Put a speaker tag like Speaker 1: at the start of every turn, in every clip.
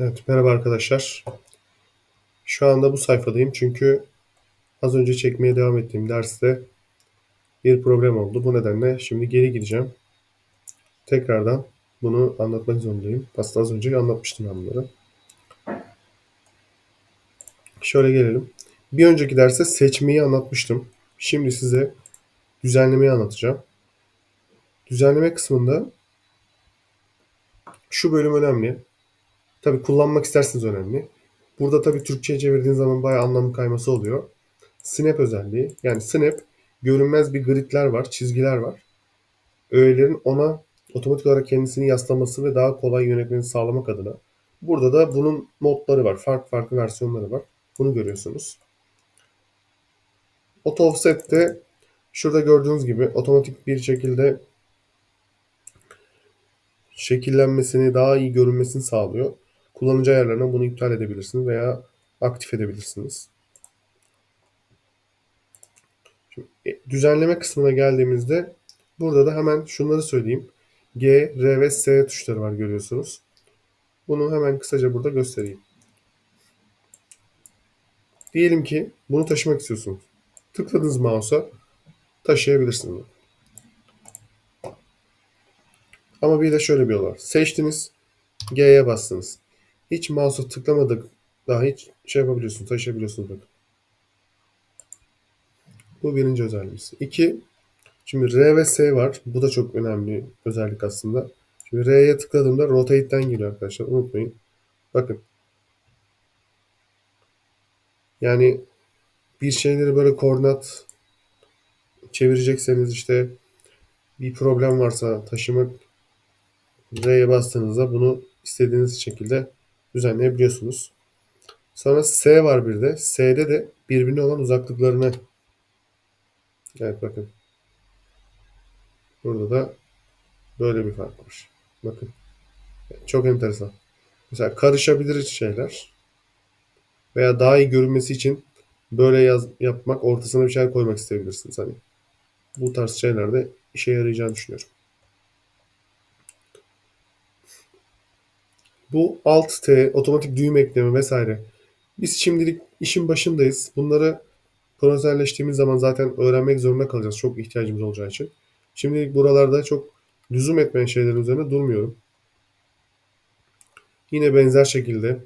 Speaker 1: Evet, merhaba arkadaşlar. Şu anda bu sayfadayım çünkü az önce çekmeye devam ettiğim derste bir problem oldu. Bu nedenle şimdi geri gideceğim. Tekrardan bunu anlatmak zorundayım. Aslında az önce anlatmıştım ben bunları. Şöyle gelelim. Bir önceki derste seçmeyi anlatmıştım. Şimdi size düzenlemeyi anlatacağım. Düzenleme kısmında şu bölüm önemli. Tabi kullanmak isterseniz önemli. Burada tabi Türkçe'ye çevirdiğiniz zaman bayağı anlam kayması oluyor. Snap özelliği. Yani snap görünmez bir gridler var, çizgiler var. Öğelerin ona otomatik olarak kendisini yaslaması ve daha kolay yönetmeni sağlamak adına. Burada da bunun modları var. Farklı farklı versiyonları var. Bunu görüyorsunuz. Auto offset de şurada gördüğünüz gibi otomatik bir şekilde şekillenmesini, daha iyi görünmesini sağlıyor. Kullanıcı ayarlarına bunu iptal edebilirsiniz veya aktif edebilirsiniz. Şimdi, e, düzenleme kısmına geldiğimizde burada da hemen şunları söyleyeyim. G, R ve S tuşları var görüyorsunuz. Bunu hemen kısaca burada göstereyim. Diyelim ki bunu taşımak istiyorsunuz. Tıkladınız mouse'a taşıyabilirsiniz. Ama bir de şöyle bir yol var. Seçtiniz, G'ye bastınız. Hiç mouse'a tıklamadık daha hiç şey yapabiliyorsunuz, taşıyabiliyorsunuz bakın. Bu birinci özelliğimiz. İki, şimdi R ve S var. Bu da çok önemli özellik aslında. Şimdi R'ye tıkladığımda rotate'den geliyor arkadaşlar. Unutmayın. Bakın. Yani bir şeyleri böyle koordinat çevirecekseniz işte bir problem varsa taşımak R'ye bastığınızda bunu istediğiniz şekilde düzenleyebiliyorsunuz. Sonra S var bir de. S'de de birbirine olan uzaklıklarını Evet bakın. Burada da böyle bir fark var. Bakın. Çok enteresan. Mesela karışabilir şeyler veya daha iyi görünmesi için böyle yaz, yapmak, ortasına bir şeyler koymak isteyebilirsiniz. Hani bu tarz şeylerde işe yarayacağını düşünüyorum. Bu Alt T, otomatik düğüm ekleme vesaire. Biz şimdilik işin başındayız. Bunları profesyonelleştiğimiz zaman zaten öğrenmek zorunda kalacağız. Çok ihtiyacımız olacağı için. Şimdilik buralarda çok lüzum etmeyen şeylerin üzerine durmuyorum. Yine benzer şekilde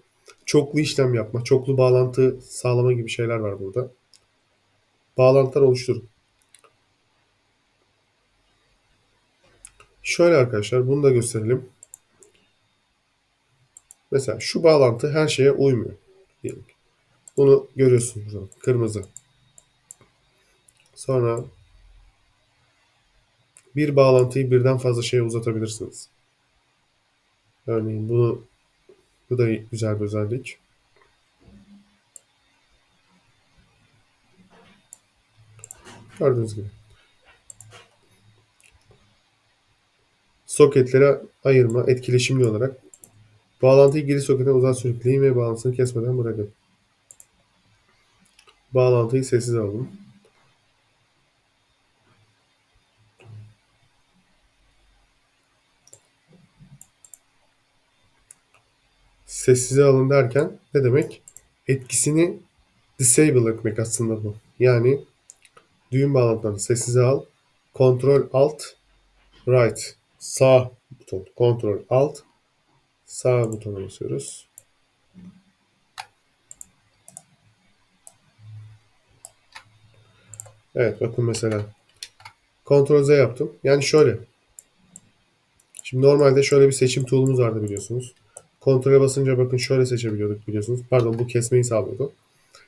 Speaker 1: çoklu işlem yapma, çoklu bağlantı sağlama gibi şeyler var burada. Bağlantılar oluşturun. Şöyle arkadaşlar bunu da gösterelim. Mesela şu bağlantı her şeye uymuyor. Diyelim. Bunu görüyorsunuz burada. Kırmızı. Sonra bir bağlantıyı birden fazla şeye uzatabilirsiniz. Örneğin bunu bu da güzel bir özellik. Gördüğünüz gibi. Soketlere ayırma etkileşimli olarak bağlantıyı geri sokete uzat sürükleyin ve bağlantısını kesmeden bırakın. Bağlantıyı sessiz alın. sessize alın derken ne demek? Etkisini disable etmek aslında bu. Yani düğüm bağlantılarını sessize al. Ctrl Alt Right sağ buton. Ctrl Alt sağ butona basıyoruz. Evet bakın mesela Ctrl Z yaptım. Yani şöyle. Şimdi normalde şöyle bir seçim tool'umuz vardı biliyorsunuz. Kontrole basınca bakın şöyle seçebiliyorduk biliyorsunuz. Pardon bu kesmeyi sağlıyordu.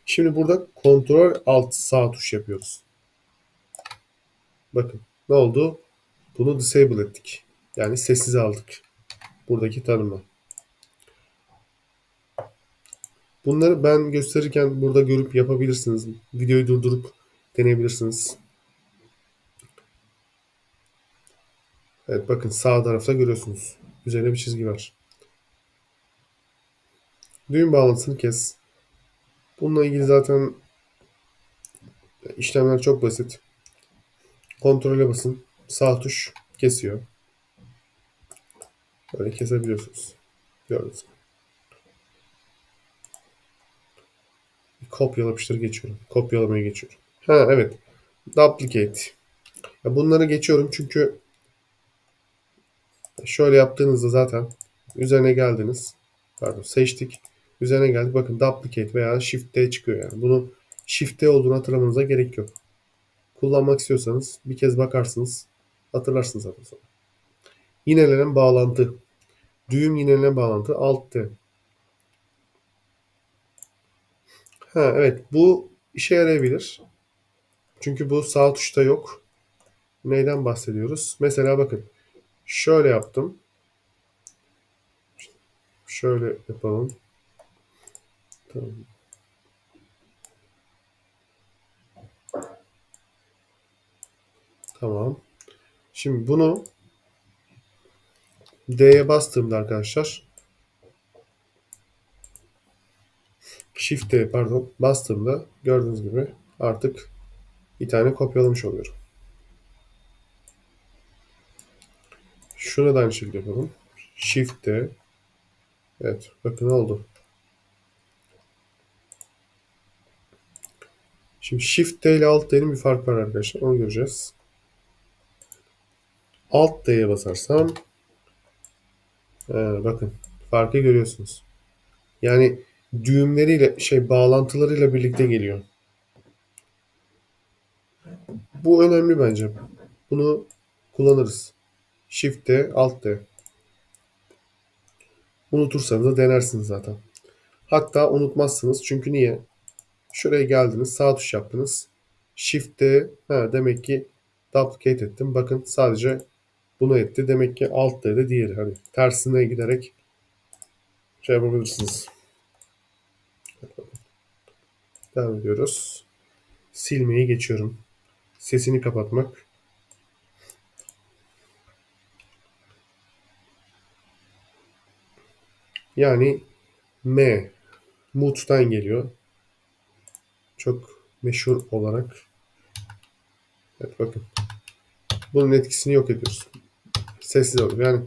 Speaker 1: Şimdi burada kontrol alt sağ tuş yapıyoruz. Bakın ne oldu? Bunu disable ettik. Yani sessize aldık. Buradaki tanımı. Bunları ben gösterirken burada görüp yapabilirsiniz. Videoyu durdurup deneyebilirsiniz. Evet bakın sağ tarafta görüyorsunuz. Üzerine bir çizgi var. Düğüm bağlantısını kes. Bununla ilgili zaten işlemler çok basit. Kontrole basın. Sağ tuş kesiyor. Böyle kesebiliyorsunuz. Gördünüz mü? Kopyala yapıştır geçiyorum. Kopyalamaya geçiyorum. Ha evet. Duplicate. Bunları geçiyorum çünkü şöyle yaptığınızda zaten üzerine geldiniz. Pardon seçtik. Üzerine geldik. Bakın duplicate veya shift D çıkıyor yani. Bunu shift D olduğunu hatırlamanıza gerek yok. Kullanmak istiyorsanız bir kez bakarsınız. Hatırlarsınız zaten sonra. Yinelenen bağlantı. Düğüm yinelenen bağlantı. Alt D. Ha evet bu işe yarayabilir. Çünkü bu sağ tuşta yok. Neyden bahsediyoruz? Mesela bakın. Şöyle yaptım. Şöyle yapalım. Tamam. Tamam. Şimdi bunu D'ye bastığımda arkadaşlar Shift D pardon bastığımda gördüğünüz gibi artık bir tane kopyalamış oluyorum. Şuna da aynı şekilde yapalım. Shift D. Evet bakın oldu. Şimdi Shift D ile Alt D'nin bir fark var arkadaşlar. Onu göreceğiz. Alt D'ye basarsam ee, bakın farkı görüyorsunuz. Yani düğümleriyle şey bağlantılarıyla birlikte geliyor. Bu önemli bence. Bunu kullanırız. Shift D, Alt D. Unutursanız da denersiniz zaten. Hatta unutmazsınız. Çünkü niye? Şuraya geldiniz. Sağ tuş yaptınız. Shift D. Ha, demek ki duplicate ettim. Bakın sadece bunu etti. Demek ki Alt D de diğeri. Hani tersine giderek şey yapabilirsiniz. Devam ediyoruz. Silmeye geçiyorum. Sesini kapatmak. Yani M. Mute'dan geliyor. Çok meşhur olarak. Evet bakın. Bunun etkisini yok ediyoruz. Sessiz oluyor. Yani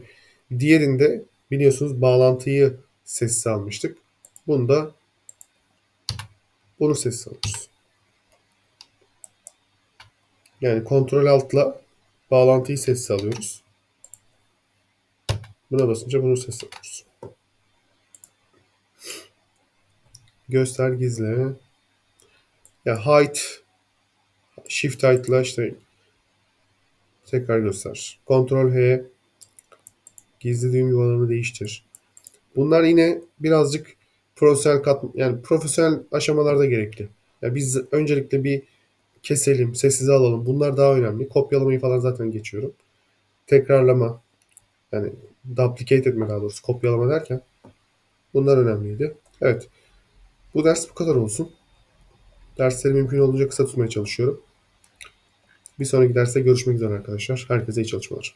Speaker 1: diğerinde biliyorsunuz bağlantıyı sessiz almıştık. Bunda bunu sessiz alıyoruz. Yani kontrol altla bağlantıyı sessiz alıyoruz. Buna basınca bunu sessiz alıyoruz. Göster gizle. Ya hide shift hide'la işte tekrar göster. Kontrol H gizli düğüm yuvalarını değiştir. Bunlar yine birazcık profesyonel kat yani profesyonel aşamalarda gerekli. Yani biz öncelikle bir keselim, sessize alalım. Bunlar daha önemli. Kopyalamayı falan zaten geçiyorum. Tekrarlama yani duplicate etme daha doğrusu kopyalama derken bunlar önemliydi. Evet. Bu ders bu kadar olsun. Dersleri mümkün olduğunca kısa tutmaya çalışıyorum. Bir sonraki derste görüşmek üzere arkadaşlar. Herkese iyi çalışmalar.